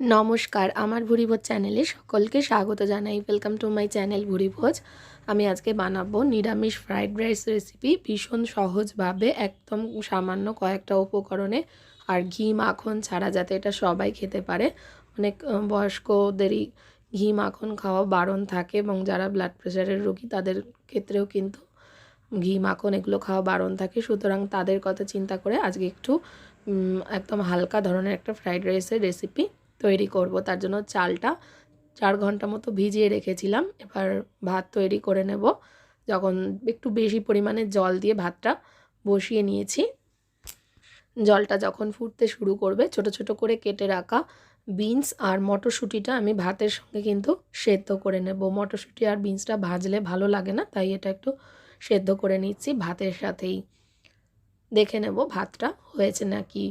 নমস্কার, আমার ভুরিভোজ চ্যানেলে সকলকে স্বাগত জানাই। Welcome to my channel Bhuribhoj. আমি আজকে বানাবো নিরামিষ ফ্রাইড রাইস রেসিপি ভীষণ সহজভাবে, একদম সামান্য কয়েকটা উপকরণে আর ঘি, মাখন ছাড়া, যাতে এটা সবাই খেতে পারে। অনেক বয়স্কদেরই ঘি, মাখন খাওয়া বারণ থাকে এবং যারা ব্লাড প্রেশারের রোগী, তাদের ক্ষেত্রেও কিন্তু ঘি, মাখন এগুলো খাওয়া বারণ থাকে। সুতরাং তাদের কথা চিন্তা করে আজকে একটু একদম হালকা ধরনের একটা ফ্রাইড রাইসের রেসিপি তৈরি করব। তার জন্য চালটা চার ঘণ্টা মতো ভিজিয়ে রেখেছিলাম। এবার ভাত তৈরি করে নেব। যখন একটু বেশি পরিমাণে জল দিয়ে ভাতটা বসিয়ে নিয়েছি, জলটা যখন ফুটতে শুরু করবে, ছোট ছোট করে কেটে রাখা বিনস আর মটরশুঁটিটা আমি ভাতের সঙ্গে কিন্তু সেদ্ধ করে নেব। মটরশুঁটি আর বিনসটা ভাজলে ভালো লাগে না, তাই এটা একটু সেদ্ধ করে নিচ্ছি। ভাতের সাথেই দেখে নেব ভাতটা হয়েছে নাকি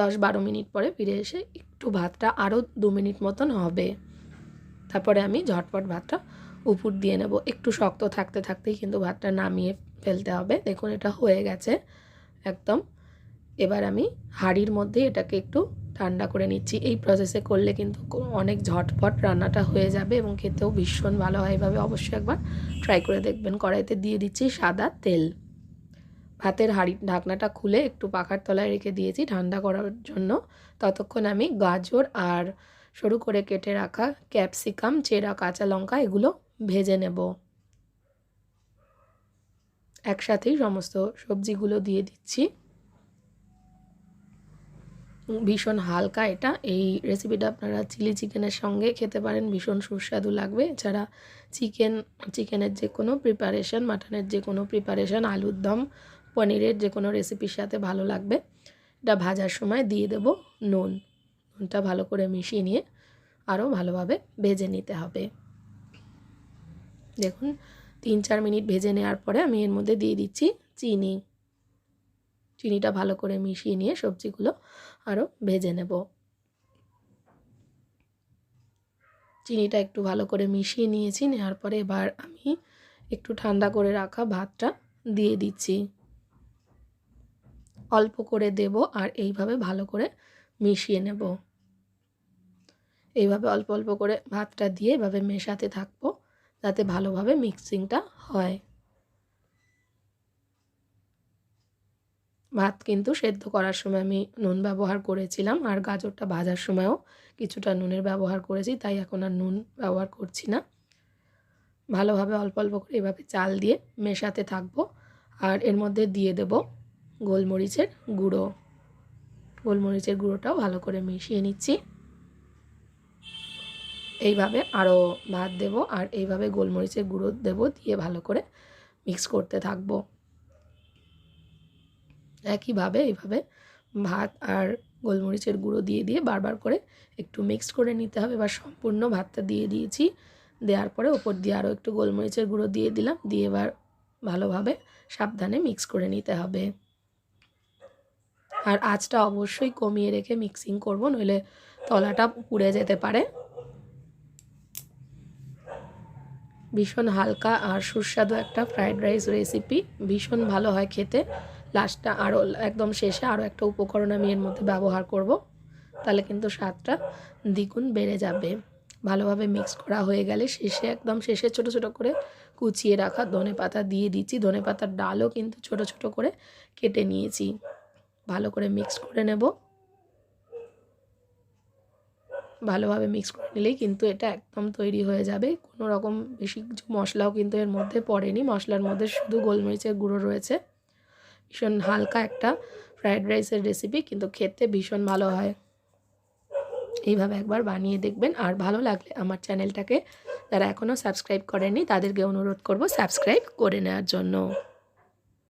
দশ বারো মিনিট পরে ফিরে এসে একটু ভাতটা আরও দু মিনিট মতন হবে। তারপরে আমি ঝটপট ভাতটা উপর দিয়ে নেব। একটু শক্ত থাকতে থাকতেই কিন্তু ভাতটা নামিয়ে ফেলতে হবে। দেখুন এটা হয়ে গেছে একদম। এবার আমি হাঁড়ির মধ্যে এটাকে একটু ঠান্ডা করে নিচ্ছি। এই প্রসেসে করলে কিন্তু অনেক ঝটপট রান্নাটা হয়ে যাবে এবং খেতেও ভীষণ ভালো হয়। এভাবে অবশ্যই একবার ট্রাই করে দেখবেন। কড়াইতে দিয়ে দিচ্ছি সাদা তেল। ভাতের হাঁড়ি, ঢাকনাটা খুলে একটু পাখার তলায় রেখে দিয়েছি ঠান্ডা করার জন্য। ততক্ষণ আমি গাজর আর সরু করে কেটে রাখা ক্যাপসিকাম, চেরা, কাঁচা লঙ্কা এগুলো ভেজে নেব। একসাথেই সমস্ত সবজিগুলো দিয়ে দিচ্ছি। ভীষণ হালকা এটা। এই রেসিপিটা আপনারা চিলি চিকেনের সঙ্গে খেতে পারেন, ভীষণ সুস্বাদু লাগবে। এছাড়া চিকেন, চিকেনের যে কোনো প্রিপারেশন মাটনের যে কোনো প্রিপারেশন আলুর দম পনিরের যে কোনো রেসিপির সাথে ভালো লাগবে, এটা ভাজার সময় দিয়ে দেব নুন। নুনটা ভালো করে মিশিয়ে নিয়ে আরও ভালোভাবে ভেজে নিতে হবে। দেখুন তিন চার মিনিট ভেজে নেওয়ার পরে আমি এর মধ্যে দিয়ে দিচ্ছি চিনি। চিনিটা ভালো করে মিশিয়ে নিয়ে সবজিগুলো আরও ভেজে নেব। চিনিটা একটু ভালো করে মিশিয়ে নিয়েছি, নেওয়ার পরে এবার আমি একটু ঠান্ডা করে রাখা ভাতটা দিয়ে দিচ্ছি। অল্প করে দেব আর এইভাবে ভালো করে মিশিয়ে নেব। এইভাবে অল্প অল্প করে ভাতটা দিয়ে এভাবে মেশাতে থাকব যাতে ভালোভাবে মিক্সিংটা হয়। ভাত কিন্তু সেদ্ধ করার সময় আমি নুন ব্যবহার করেছিলাম আর গাজরটা ভাজার সময়ও কিছুটা নুনের ব্যবহার করেছি, তাই এখন আর নুন ব্যবহার করছি না। ভালোভাবে অল্প অল্প করে এভাবে চাল দিয়ে মেশাতে থাকব আর এর মধ্যে দিয়ে দেব গোলমরিচের গুঁড়ো। গোলমরিচের গুঁড়োটাও ভালো করে মিশিয়ে নিচ্ছি। এইভাবে আরও ভাত দেব আর এইভাবে গোলমরিচের গুঁড়ো দেব দিয়ে ভালো করে মিক্স করতে থাকব। একইভাবে এইভাবে ভাত আর গোলমরিচের গুঁড়ো দিয়ে দিয়ে বারবার করে একটু মিক্স করে নিতে হবে এবার সম্পূর্ণ ভাতটা দিয়ে দিয়েছি। দেওয়ার পরে ওপর দিয়ে আরও একটু গোলমরিচের গুঁড়ো দিয়ে দিলাম। দিয়ে এবার ভালোভাবে সাবধানে মিক্স করে নিতে হবে। আর আঁচটা অবশ্যই কমিয়ে রেখে মিক্সিং করব, নইলে তলাটা পুড়ে যেতে পারে। ভীষণ হালকা আর সুস্বাদু একটা ফ্রাইড রাইস রেসিপি ভীষণ ভালো হয় খেতে। লাস্টটা আরও একদম শেষে আরও একটা উপকরণ আমি এর মধ্যে ব্যবহার করব, তাহলে কিন্তু স্বাদটা দ্বিগুণ বেড়ে যাবে। ভালোভাবে মিক্স করা হয়ে গেলে শেষে একদম শেষে ছোট ছোট করে কুচিয়ে রাখা ধনে পাতা দিয়ে দিচ্ছি। ধনে পাতার ডালও কিন্তু ছোট ছোট করে কেটে নিয়েছি। ভালো করে মিক্স করে নেব। ভালোভাবে মিক্স করে নিলেই কিন্তু এটা একদম তৈরি হয়ে যাবে। কোনো রকম বেশি কিছু মশলাও কিন্তু এর মধ্যে পড়েনি। মশলার মধ্যে শুধু গোলমরিচের গুঁড়ো রয়েছে। ভীষণ হালকা একটা ফ্রায়েড রাইসের রেসিপি কিন্তু খেতে ভীষণ ভালো হয়। এইভাবে একবার বানিয়ে দেখবেন। আর ভালো লাগলে আমার চ্যানেলটাকে যারা এখনও সাবস্ক্রাইব করেনি তাদেরকে অনুরোধ করব সাবস্ক্রাইব করে নেওয়ার জন্য।